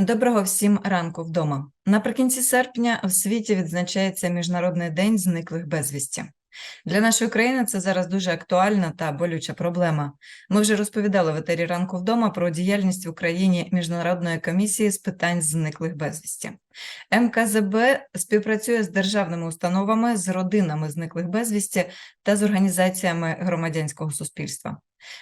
Доброго всім ранку вдома. Наприкінці серпня в світі відзначається Міжнародний день зниклих безвісті. Для нашої країни це зараз дуже актуальна та болюча проблема. Ми вже розповідали в етері ранку вдома про діяльність в Україні Міжнародної комісії з питань зниклих безвісті. МКЗБ співпрацює з державними установами, з родинами зниклих безвісті та з організаціями громадянського суспільства.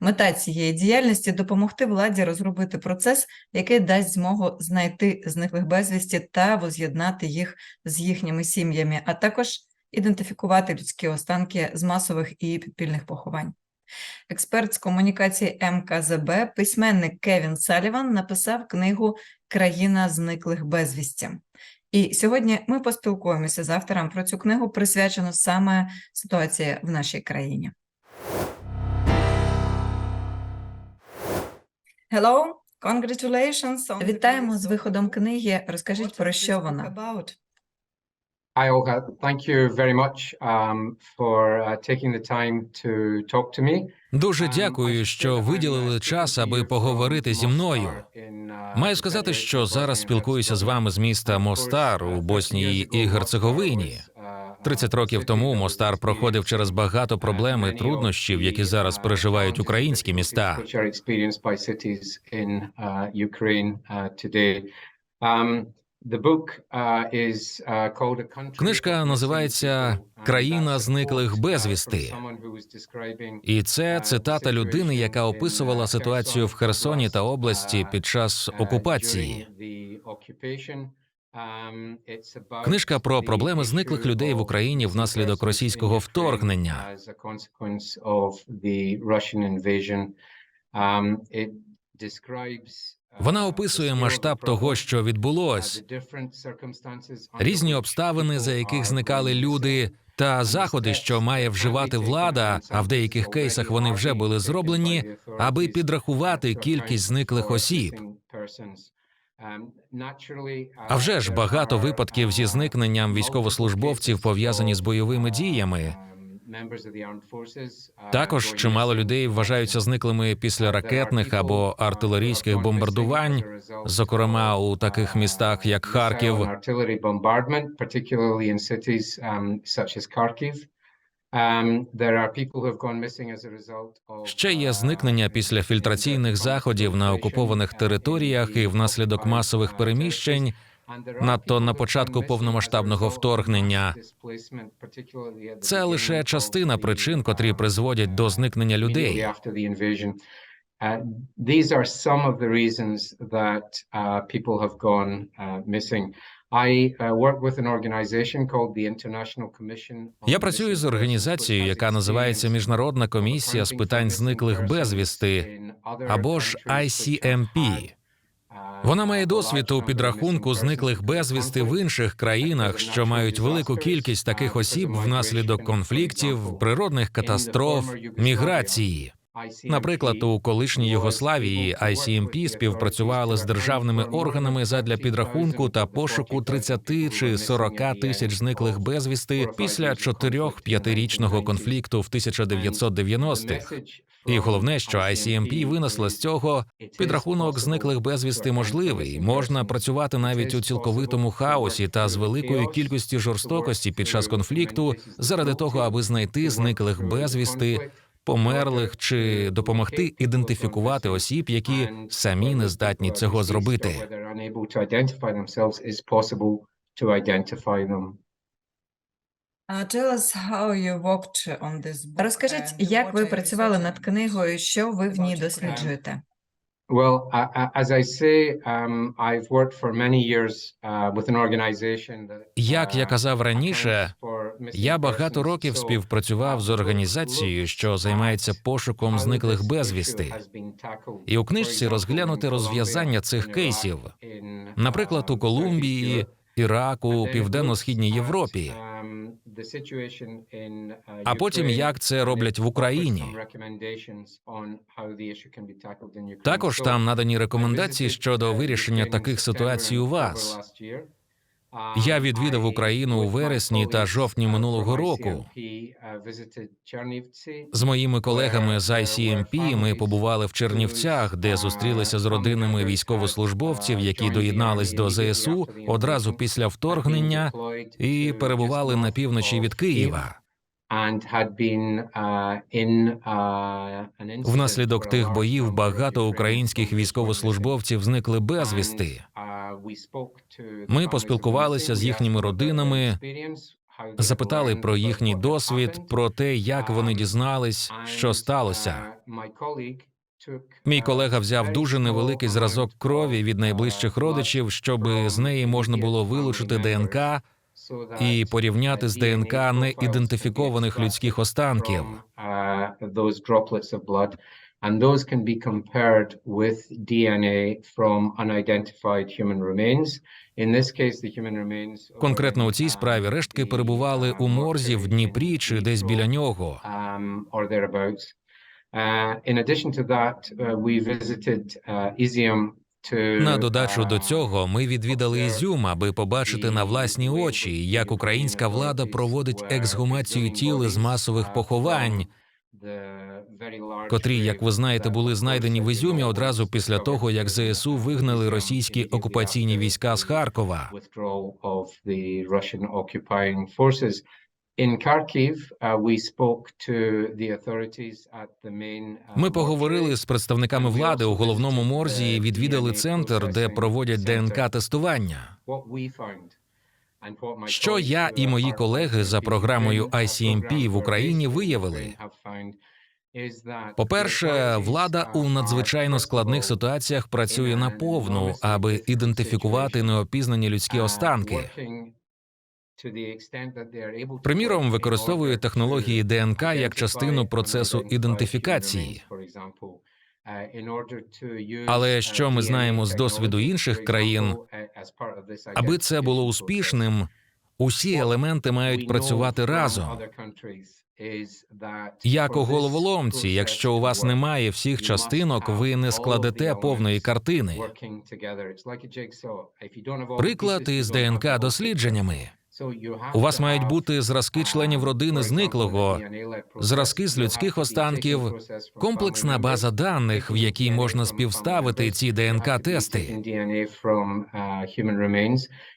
Мета цієї діяльності допомогти владі розробити процес, який дасть змогу знайти зниклих безвісті та воз'єднати їх з їхніми сім'ями, а також ідентифікувати людські останки з масових і підпільних поховань. Експерт з комунікації МКЗБ, письменник Кевін Саліван написав книгу Країна зниклих безвісті. І сьогодні ми поспілкуємося з автором про цю книгу, присвячену саме ситуації в нашій країні. Hello, congratulations. Вітаємо з виходом книги. Розкажіть про що вона. Hi, Olga. Thank you very much um, for uh, taking the time to talk to me. Дуже дякую, що виділили час, аби поговорити зі мною. Маю сказати, що зараз спілкуюся з вами з міста Мостар у Боснії і Герцеговині. 30 років тому Мостар проходив через багато проблем і труднощів, які зараз переживають українські міста. Uh, uh. Um, uh, uh, Книжка називається «Країна зниклих uh, безвісти». І це uh, цитата людини, яка описувала uh, ситуацію в Херсоні та області uh, під час uh, окупації. Um, Книжка про проблеми зниклих людей в Україні внаслідок російського вторгнення. Um, uh, Вона описує масштаб того, що uh, відбулось, різні обставини, за яких зникали люди, та заходи, що має вживати влада, а в деяких кейсах вони вже були зроблені, аби підрахувати кількість зниклих осіб. А вже ж багато випадків зі зникненням військовослужбовців пов'язані з бойовими діями. Також чимало людей вважаються зниклими після ракетних або артилерійських бомбардувань, зокрема у таких містах, як Харків. um. Um, Ще є uh, зникнення після фільтраційних заходів на окупованих територіях і внаслідок масових переміщень, надто на початку повномасштабного вторгнення. Це лише частина причин, котрі призводять до зникнення людей. Uh, these are some of the reasons that uh, people have gone uh, missing. I uh, work with an organization called the International Commission. on Я працюю з організацією, яка називається Міжнародна комісія з питань зниклих безвісти, або ж ICMP. Вона має досвід у підрахунку зниклих безвісти в інших країнах, що мають велику кількість таких осіб внаслідок конфліктів, природних катастроф, міграції. Наприклад, у колишній Югославії ICMP співпрацювали з державними органами задля підрахунку та пошуку 30 чи 40 тисяч зниклих безвісти після 4-5-річного конфлікту в 1990-х. І головне, що ICMP винесла з цього підрахунок зниклих безвісти можливий. Можна працювати навіть у цілковитому хаосі та з великою кількістю жорстокості під час конфлікту заради того, аби знайти зниклих безвісти, померлих чи допомогти ідентифікувати осіб, які самі не здатні цього зробити. Tell us how you worked on this book Розкажіть, як ви працювали над книгою, що ви в ній досліджуєте? Well, I- I- as I say, um, I've worked for many years uh, with an organization that, Як я uh, казав раніше, Я багато років співпрацював з uh, організацією, що займається пошуком зниклих безвісти. І у книжці розглянути розв'язання цих кейсів, наприклад, у uh, Колумбії, Іраку, Південно-східній Європі. Um, uh, А потім як це роблять в Україні. Також там надані рекомендації щодо uh, вирішення таких ситуацій у вас. Я відвідав Україну у вересні та жовтні минулого року. З моїми колегами з ICMP ми побували в Чернівцях, де зустрілися з родинами військовослужбовців, які доєднались до ЗСУ одразу після вторгнення, і перебували на півночі від Києва. Внаслідок тих боїв багато українських військовослужбовців зникли безвісти. Ми поспілкувалися з їхніми родинами, запитали про їхній досвід, про те, як вони дізнались, що сталося. Мій колега взяв дуже невеликий зразок крові від найближчих родичів, щоб з неї можна було вилучити ДНК і порівняти з ДНК неідентифікованих людських останків. And those can be compared with DNA from unidentified human remains. In this case, the human remains Конкретно у цій справі рештки перебували у морзі в Дніпрі чи десь біля нього. um, or thereabouts. Uh, in addition to that, uh, we visited uh, Izium На додачу до uh, цього ми відвідали Ізюм, аби побачити на власні очі, як українська влада проводить ексгумацію тіл з масових поховань, котрі, як ви знаєте, були знайдені в Ізюмі одразу після того, як ЗСУ вигнали російські окупаційні війська з Харкова. uh, uh, Ми поговорили з представниками влади у головному морзі і відвідали центр, де проводять ДНК тестування. Що я і мої колеги за програмою ICMP в Україні виявили? По-перше, влада у надзвичайно складних ситуаціях працює наповну, аби ідентифікувати неопізнані людські останки. Приміром, використовує технології ДНК як частину процесу ідентифікації. Але що ми знаємо з досвіду інших країн, Аби це було успішним, усі елементи мають працювати разом. Як у головоломці, якщо у вас немає всіх частинок, ви не складете повної картини. Приклад із ДНК дослідженнями. У вас мають бути зразки членів родини зниклого, Зразки з людських останків, комплексна база даних, в якій можна співставити ці ДНК-тести.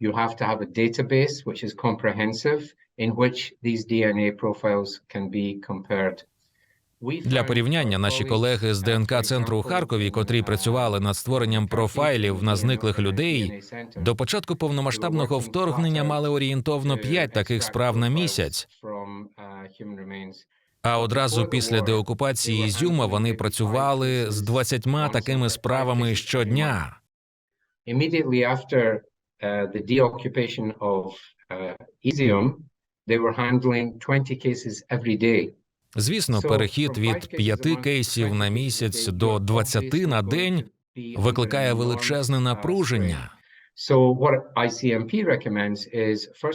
You have to have a database which is comprehensive in which these DNA profiles can be compared. Для порівняння наші колеги з ДНК центру у Харкові, котрі працювали над створенням профайлів на зниклих людей, до початку повномасштабного вторгнення мали орієнтовно 5 таких справ на місяць. А одразу після деокупації Ізюма вони працювали з 20 такими справами щодня. Immediately after uh, the deoccupation of uh, Izium, they were handling 20 cases every day. Звісно, перехід від 5 кейсів на місяць до 20 на день викликає величезне напруження. So what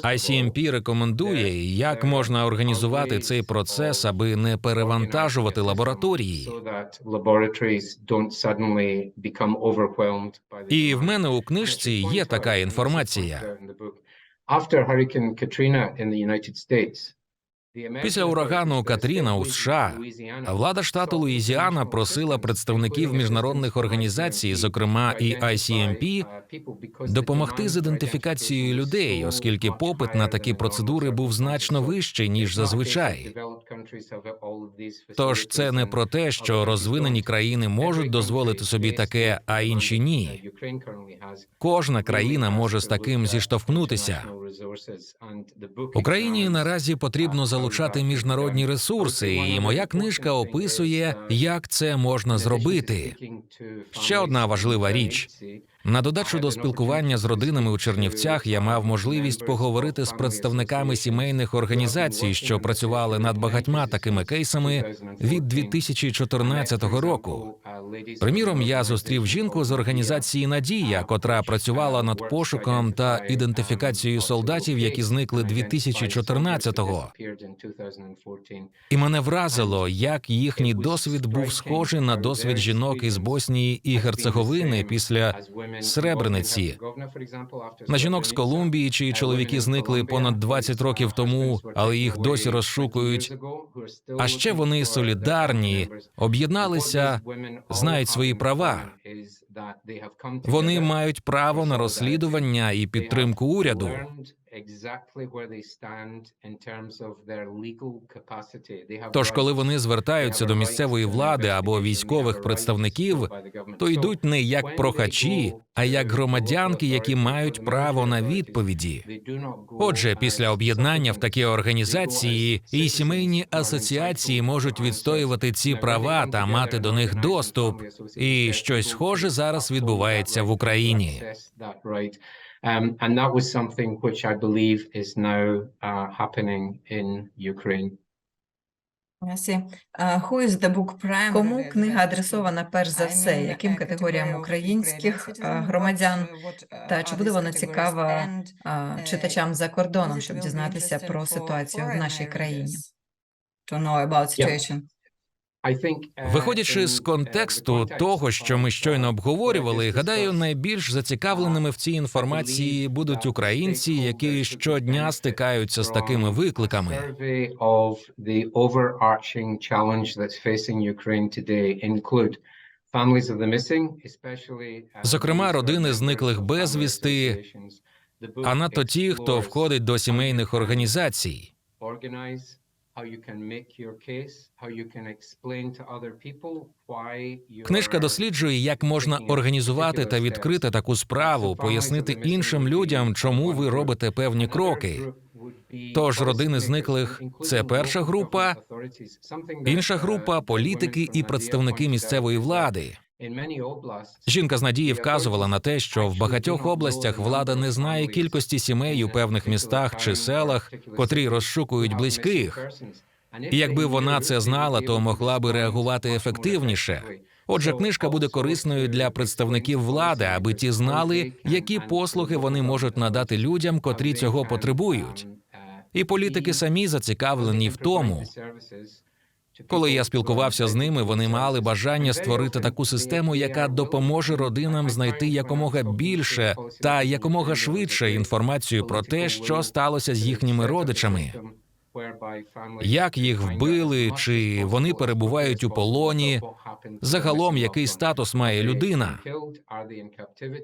ICMP рекомендує, як можна організувати цей процес, аби не перевантажувати лабораторії. І в мене у книжці є така інформація. Після урагану Катріна у США влада штату Луїзіана просила представників міжнародних організацій, зокрема і ICMP, допомогти з ідентифікацією людей, оскільки попит на такі процедури був значно вищий ніж зазвичай. Тож це не про те, що розвинені країни можуть дозволити собі таке, а інші ні. Кожна країна може з таким зіштовхнутися. Україні наразі потрібно залучати міжнародні ресурси, і моя книжка описує, як це можна зробити. Ще одна важлива річ. На додачу до спілкування з родинами у Чернівцях я мав можливість поговорити з представниками сімейних організацій, що працювали над багатьма такими кейсами від 2014 року. Приміром, я зустрів жінку з організації Надія, котра працювала над пошуком та ідентифікацією солдатів, які зникли 2014-го. І мене вразило, як їхній досвід був схожий на досвід жінок із Боснії і Герцеговини після Сребрениці, на жінок з Колумбії, чиї чоловіки зникли понад 20 років тому, але їх досі розшукують. А ще вони солідарні, об'єдналися, знають свої права. Вони мають право на розслідування і підтримку уряду. Тож, коли вони звертаються до місцевої влади або військових представників, то йдуть не як прохачі, а як громадянки, які мають право на відповіді. Отже, після об'єднання в такі організації і сімейні асоціації можуть відстоювати ці права та мати до них доступ. І щось схоже зараз відбувається в Україні. Um, and that was something which I believe is now uh, happening in Ukraine. Кому книга адресована перш за все, яким категоріям українських громадян, та чи буде вона цікава читачам за кордоном, щоб дізнатися про ситуацію в нашій країні? To know about situation. Uh, Виходячи з контексту того, що ми щойно обговорювали, гадаю, найбільш зацікавленими в цій інформації будуть українці, які щодня стикаються з такими викликами. Зокрема, родини зниклих безвісти. А надто ті, хто входить до сімейних організацій. Organize, how you can make your case, how you can explain to other people why you Книжка досліджує, як можна організувати та відкрити таку справу, пояснити іншим людям, чому ви робите певні кроки. Тож родини зниклих це перша група, інша група політики і представники місцевої влади. Жінка з надії вказувала на те, що в багатьох областях влада не знає кількості сімей у певних містах чи селах, котрі розшукують близьких. І якби вона це знала, то могла би реагувати ефективніше. Отже, книжка буде корисною для представників влади, аби ті знали, які послуги вони можуть надати людям, котрі цього потребують. І політики самі зацікавлені в тому. Коли я спілкувався з ними, вони мали бажання створити таку систему, яка допоможе родинам знайти якомога більше та якомога швидше інформацію про те, що сталося з їхніми родичами, як їх вбили, чи вони перебувають у полоні, загалом який статус має людина.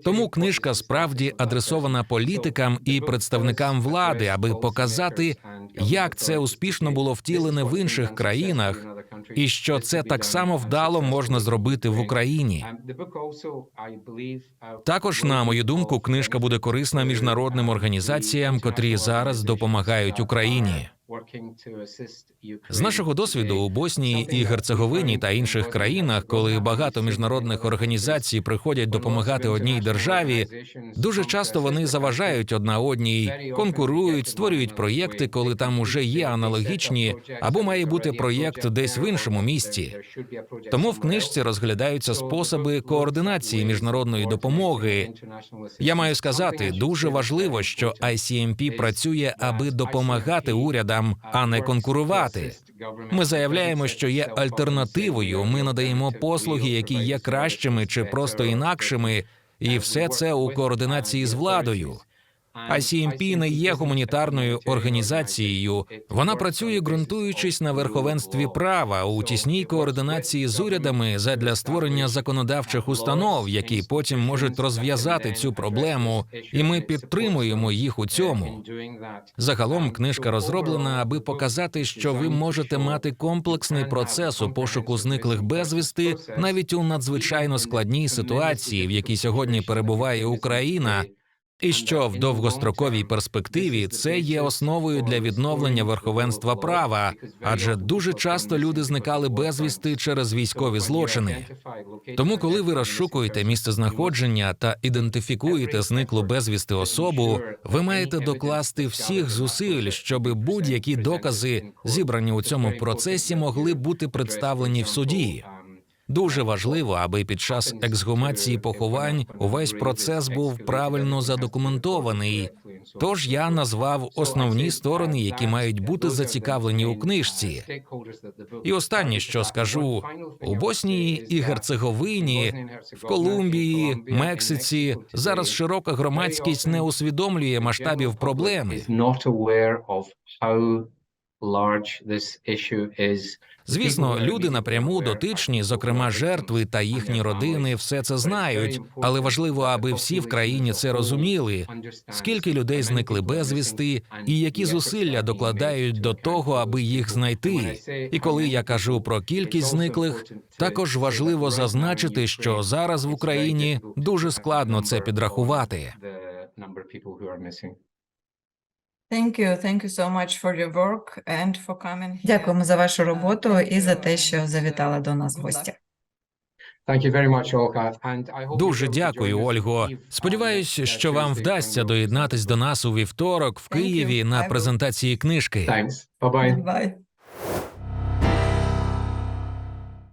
Тому книжка справді адресована політикам і представникам влади, аби показати, як це успішно було втілене в інших країнах, і що це так само вдало можна зробити в Україні. Також, на мою думку, книжка буде корисна міжнародним організаціям, котрі зараз допомагають Україні. З нашого досвіду у Боснії і Герцеговині та інших країнах, коли багато міжнародних організацій приходять допомагати одній державі, дуже часто вони заважають одна одній, конкурують, створюють проєкти, коли там уже є аналогічні, або має бути проєкт десь в іншому місті. Тому в книжці розглядаються способи координації міжнародної допомоги. Я маю сказати, дуже важливо, що ICMP працює, аби допомагати урядам, а не конкурувати. Ми заявляємо, що є альтернативою. Ми надаємо послуги, які є кращими чи просто інакшими, і все це у координації з владою. ICMP не є гуманітарною організацією. Вона працює, ґрунтуючись на верховенстві права у тісній координації з урядами задля створення законодавчих установ, які потім можуть розв'язати цю проблему, і ми підтримуємо їх у цьому. Загалом книжка розроблена, аби показати, що ви можете мати комплексний процес у пошуку зниклих безвісти навіть у надзвичайно складній ситуації, в якій сьогодні перебуває Україна. І що в довгостроковій перспективі це є основою для відновлення верховенства права, адже дуже часто люди зникали безвісти через військові злочини. Тому, коли ви розшукуєте місце знаходження та ідентифікуєте зниклу безвісти особу, ви маєте докласти всіх зусиль, щоб будь-які докази, зібрані у цьому процесі, могли бути представлені в суді. Дуже важливо, аби під час ексгумації поховань увесь процес був правильно задокументований, Тож я назвав основні сторони, які мають бути зацікавлені у книжці. І останнє, що скажу, у Боснії і Герцеговині, в Колумбії, Мексиці зараз широка громадськість не усвідомлює масштабів проблеми. Звісно, люди напряму дотичні, зокрема жертви та їхні родини, все це знають, але важливо, аби всі в країні це розуміли. Скільки людей зникли безвісти, і які зусилля докладають до того, аби їх знайти. І коли я кажу про кількість зниклих, також важливо зазначити, що зараз в Україні дуже складно це підрахувати. Thank you. Thank you so much for your work and for coming. Дякуємо за вашу роботу і за те, що завітали до нас в гості. Дуже дякую, Ольго. Сподіваюсь, що вам вдасться доєднатись до нас у вівторок в Києві на презентації книжки. Thanks. Bye bye. Bye.